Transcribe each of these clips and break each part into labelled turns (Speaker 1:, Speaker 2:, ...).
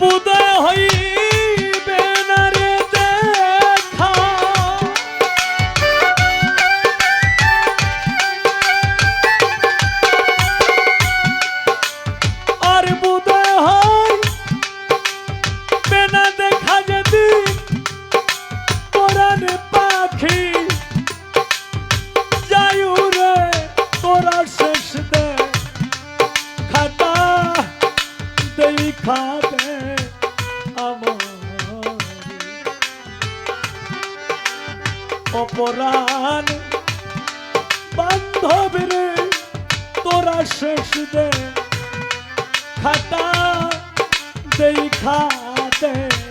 Speaker 1: বুদয় হইবে শেষ দে খাতা দেখা দে।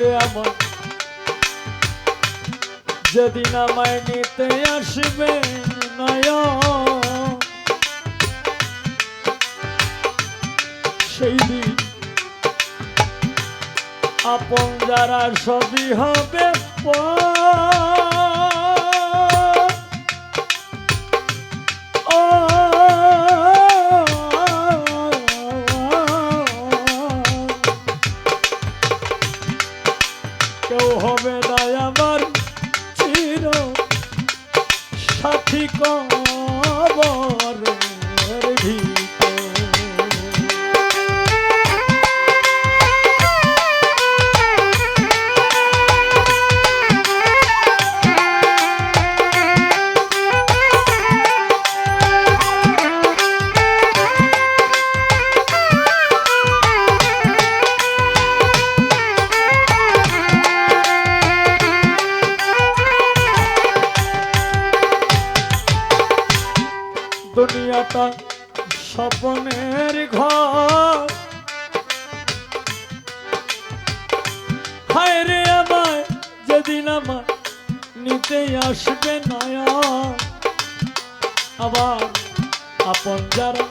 Speaker 1: রে আমার। যেদিন আমায় নিতে আসবে সেই দিন আপন যারা সবই হবে পর। Oh. হায় রে আমায়, যেদিন আমার নিতে আসবে নয়া। আবার আপন যারা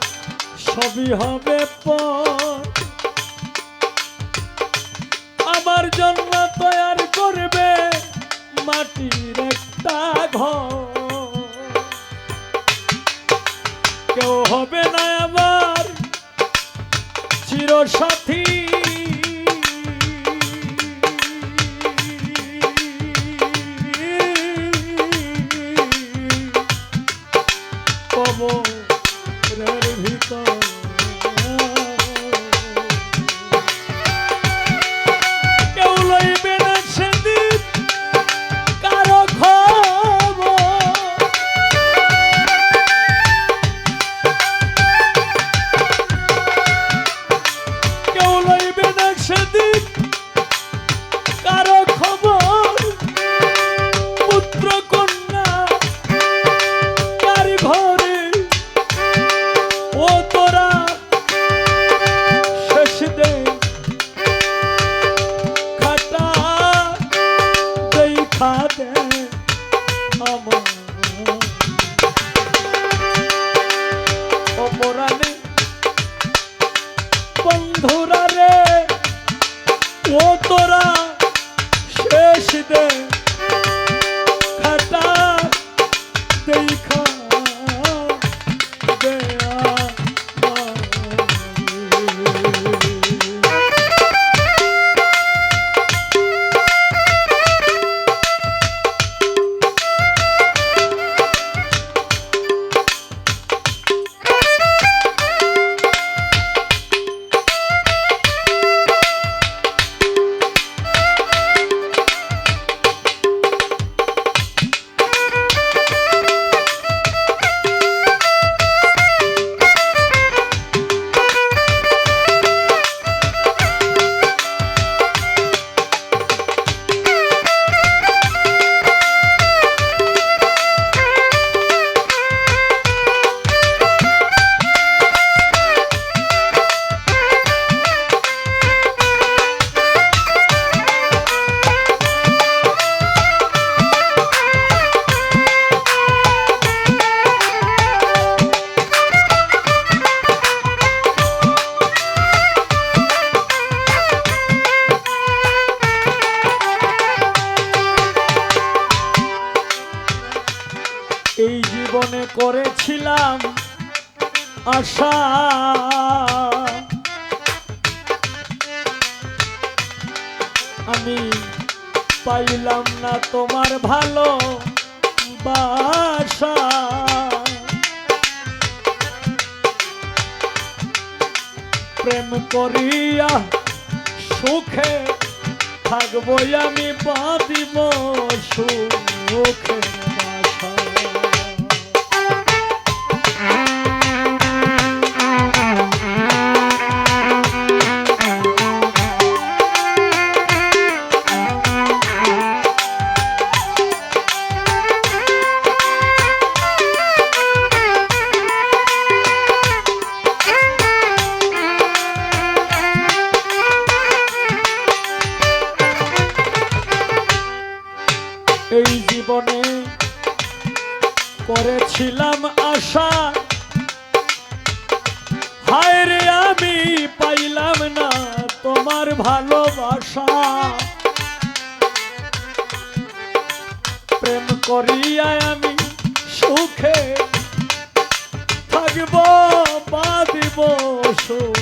Speaker 1: সবই হবে পর। আমার জন্য তৈয়ার করবে মাটির একটা ঘর। কেউ হবে না আমার চিরসাথী তোরা শেষ দে খাটা দেখা পাইলাম না তোমার ভালো বাসা। প্রেম করিয়া সুখে থাকব আমি বাঁধিব সুখে। এই জীবনে করেছিলাম আশা। হায় রে, আমি পাইলাম না তোমার ভালোবাসা। প্রেম করিয়া আমি সুখে থাকব, বাঁধিব সুখে।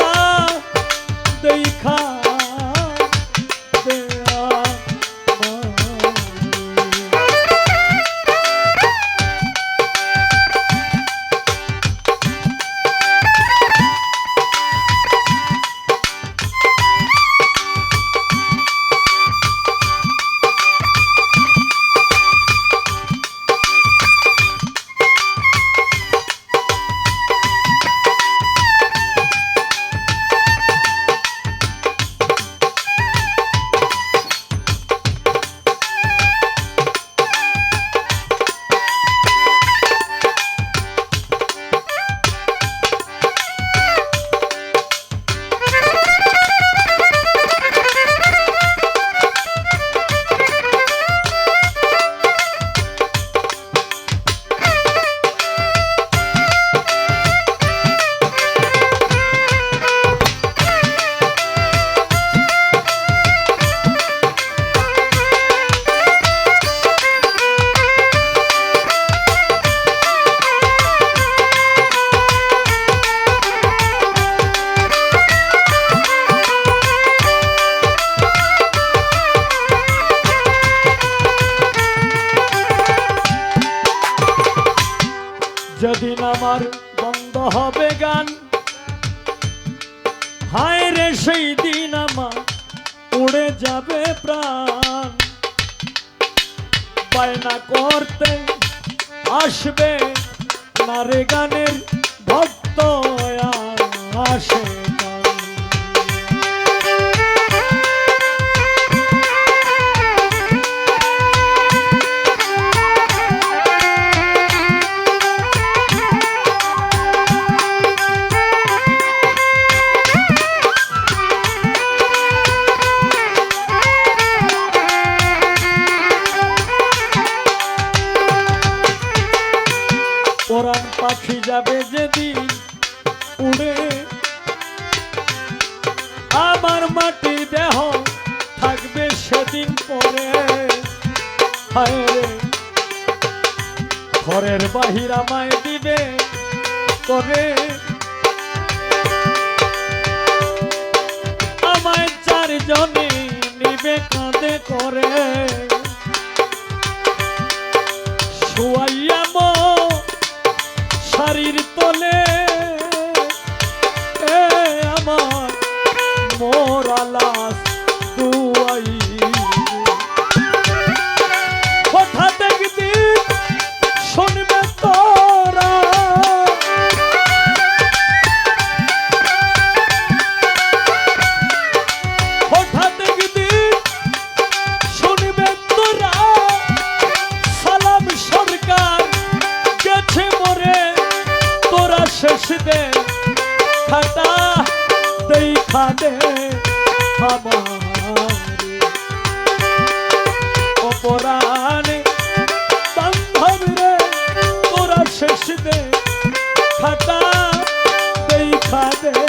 Speaker 1: সেই দিন আমার উড়ে যাবে প্রাণ। বায়না করতে আসবে নারে গানের ভক্ত আসে। হায় রে। ঘরের বাহির আমায় দিবে করে। আমায় চারজনে নিবে কাঁদে করে। খাতা দেখা দে